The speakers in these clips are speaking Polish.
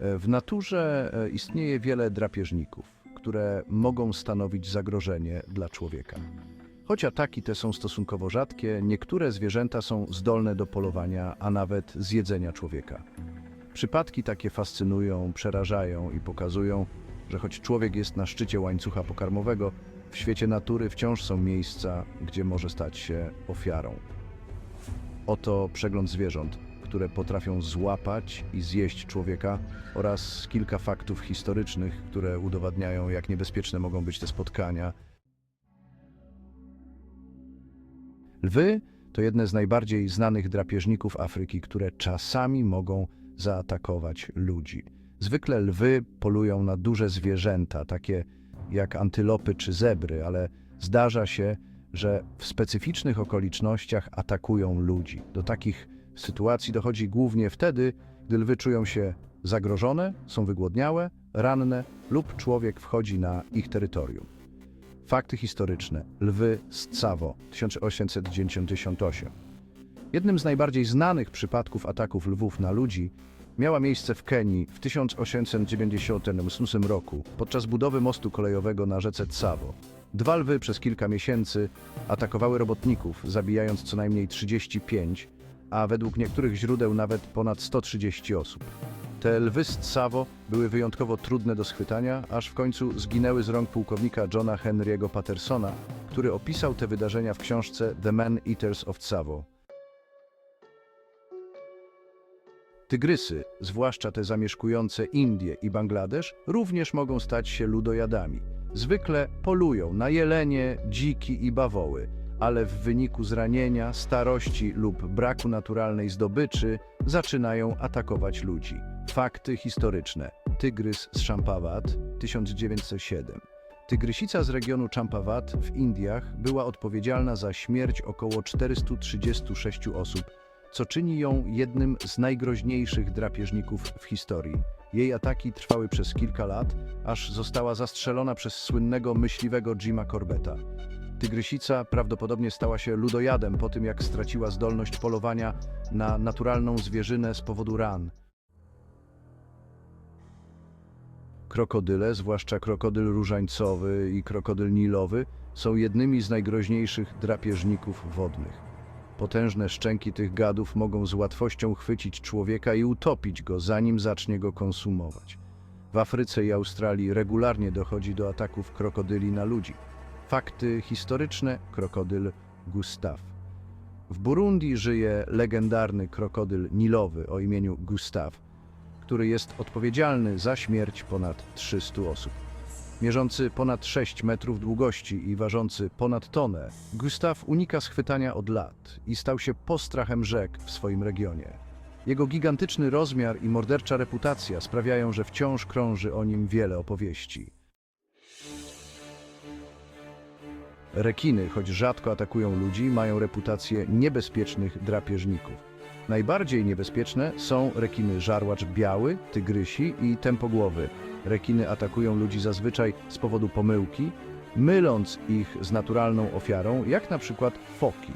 W naturze e, istnieje wiele drapieżników, które mogą stanowić zagrożenie dla człowieka. Choć ataki te są stosunkowo rzadkie, niektóre zwierzęta są zdolne do polowania, a nawet zjedzenia człowieka. Przypadki takie fascynują, przerażają i pokazują, że choć człowiek jest na szczycie łańcucha pokarmowego, w świecie natury wciąż są miejsca, gdzie może stać się ofiarą. Oto przegląd zwierząt, które potrafią złapać i zjeść człowieka oraz kilka faktów historycznych, które udowadniają, jak niebezpieczne mogą być te spotkania. Lwy to jedne z najbardziej znanych drapieżników Afryki, które czasami mogą zaatakować ludzi. Zwykle lwy polują na duże zwierzęta, takie jak antylopy czy zebry, ale zdarza się, że w specyficznych okolicznościach atakują ludzi. Do takich sytuacji dochodzi głównie wtedy, gdy lwy czują się zagrożone, są wygłodniałe, ranne lub człowiek wchodzi na ich terytorium. Fakty historyczne. Lwy z Tsavo, 1898. Jednym z najbardziej znanych przypadków ataków lwów na ludzi miała miejsce w Kenii w 1898 roku podczas budowy mostu kolejowego na rzece Tsavo. Dwa lwy przez kilka miesięcy atakowały robotników, zabijając co najmniej 35, a według niektórych źródeł nawet ponad 130 osób. Te lwy z Tsavo były wyjątkowo trudne do schwytania, aż w końcu zginęły z rąk pułkownika Johna Henry'ego Pattersona, który opisał te wydarzenia w książce The Man Eaters of Tsavo. Tygrysy, zwłaszcza te zamieszkujące Indie i Bangladesz, również mogą stać się ludojadami. Zwykle polują na jelenie, dziki i bawoły, ale w wyniku zranienia, starości lub braku naturalnej zdobyczy zaczynają atakować ludzi. Fakty historyczne. Tygrys z Champawat 1907. Tygrysica z regionu Champawat w Indiach była odpowiedzialna za śmierć około 436 osób, co czyni ją jednym z najgroźniejszych drapieżników w historii. Jej ataki trwały przez kilka lat, aż została zastrzelona przez słynnego myśliwego Jima Corbetta. Tygrysica prawdopodobnie stała się ludojadem po tym, jak straciła zdolność polowania na naturalną zwierzynę z powodu ran. Krokodyle, zwłaszcza krokodyl różańcowy i krokodyl nilowy, są jednymi z najgroźniejszych drapieżników wodnych. Potężne szczęki tych gadów mogą z łatwością chwycić człowieka i utopić go, zanim zacznie go konsumować. W Afryce i Australii regularnie dochodzi do ataków krokodyli na ludzi. Fakty historyczne krokodyl Gustav. W Burundi żyje legendarny krokodyl nilowy o imieniu Gustav, który jest odpowiedzialny za śmierć ponad 300 osób. Mierzący ponad 6 metrów długości i ważący ponad tonę, Gustav unika schwytania od lat i stał się postrachem rzek w swoim regionie. Jego gigantyczny rozmiar i mordercza reputacja sprawiają, że wciąż krąży o nim wiele opowieści. Rekiny, choć rzadko atakują ludzi, mają reputację niebezpiecznych drapieżników. Najbardziej niebezpieczne są rekiny żarłacz biały, tygrysi i tępogłowy. Rekiny atakują ludzi zazwyczaj z powodu pomyłki, myląc ich z naturalną ofiarą, jak na przykład foki.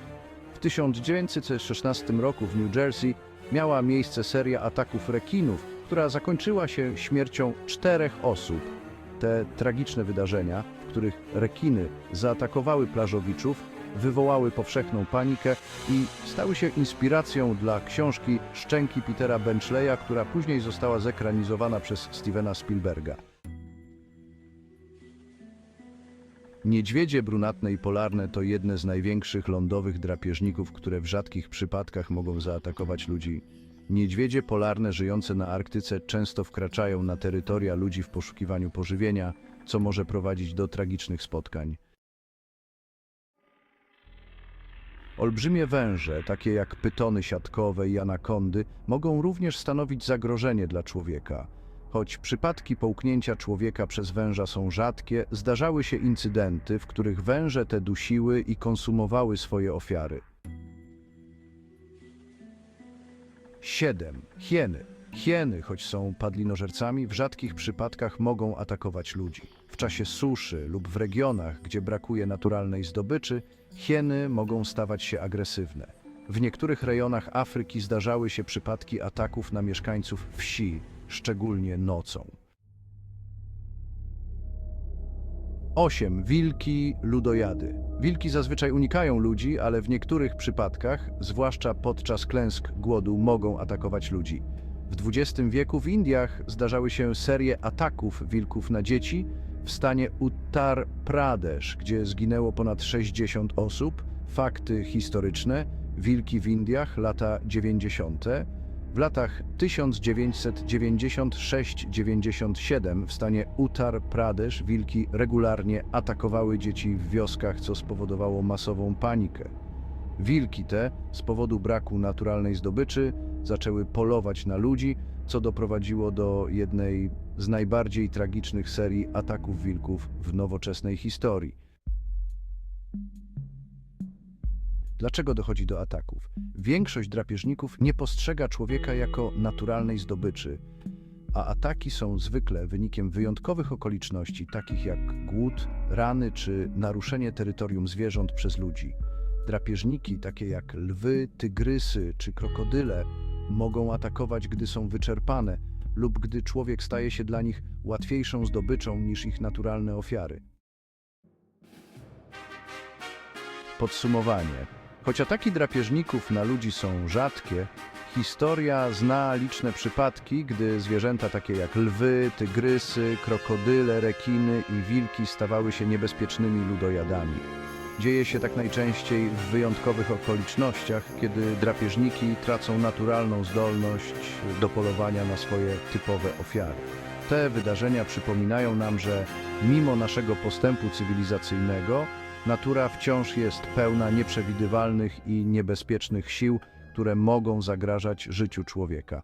W 1916 roku w New Jersey miała miejsce seria ataków rekinów, która zakończyła się śmiercią czterech osób. Te tragiczne wydarzenia, których rekiny zaatakowały plażowiczów, wywołały powszechną panikę i stały się inspiracją dla książki Szczęki Petera Benchleya, która później została zekranizowana przez Stevena Spielberga. Niedźwiedzie brunatne i polarne to jedne z największych lądowych drapieżników, które w rzadkich przypadkach mogą zaatakować ludzi. Niedźwiedzie polarne żyjące na Arktyce często wkraczają na terytoria ludzi w poszukiwaniu pożywienia, co może prowadzić do tragicznych spotkań. Olbrzymie węże, takie jak pytony siatkowe i anakondy, mogą również stanowić zagrożenie dla człowieka. Choć przypadki połknięcia człowieka przez węża są rzadkie, zdarzały się incydenty, w których węże te dusiły i konsumowały swoje ofiary. 7. Hieny. Hieny, choć są padlinożercami, w rzadkich przypadkach mogą atakować ludzi. W czasie suszy lub w regionach, gdzie brakuje naturalnej zdobyczy, hieny mogą stawać się agresywne. W niektórych rejonach Afryki zdarzały się przypadki ataków na mieszkańców wsi, szczególnie nocą. 8. Wilki ludojady. Wilki zazwyczaj unikają ludzi, ale w niektórych przypadkach, zwłaszcza podczas klęsk głodu, mogą atakować ludzi. W XX wieku w Indiach zdarzały się serie ataków wilków na dzieci w stanie Uttar Pradesh, gdzie zginęło ponad 60 osób. Fakty historyczne. Wilki w Indiach, lata 90. W latach 1996-97 w stanie Uttar Pradesh wilki regularnie atakowały dzieci w wioskach, co spowodowało masową panikę. Wilki te, z powodu braku naturalnej zdobyczy, zaczęły polować na ludzi, co doprowadziło do jednej z najbardziej tragicznych serii ataków wilków w nowoczesnej historii. Dlaczego dochodzi do ataków? Większość drapieżników nie postrzega człowieka jako naturalnej zdobyczy, a ataki są zwykle wynikiem wyjątkowych okoliczności, takich jak głód, rany czy naruszenie terytorium zwierząt przez ludzi. Drapieżniki, takie jak lwy, tygrysy czy krokodyle, mogą atakować, gdy są wyczerpane lub gdy człowiek staje się dla nich łatwiejszą zdobyczą niż ich naturalne ofiary. Podsumowanie. Choć ataki drapieżników na ludzi są rzadkie, historia zna liczne przypadki, gdy zwierzęta takie jak lwy, tygrysy, krokodyle, rekiny i wilki stawały się niebezpiecznymi ludojadami. Dzieje się tak najczęściej w wyjątkowych okolicznościach, kiedy drapieżniki tracą naturalną zdolność do polowania na swoje typowe ofiary. Te wydarzenia przypominają nam, że mimo naszego postępu cywilizacyjnego, natura wciąż jest pełna nieprzewidywalnych i niebezpiecznych sił, które mogą zagrażać życiu człowieka.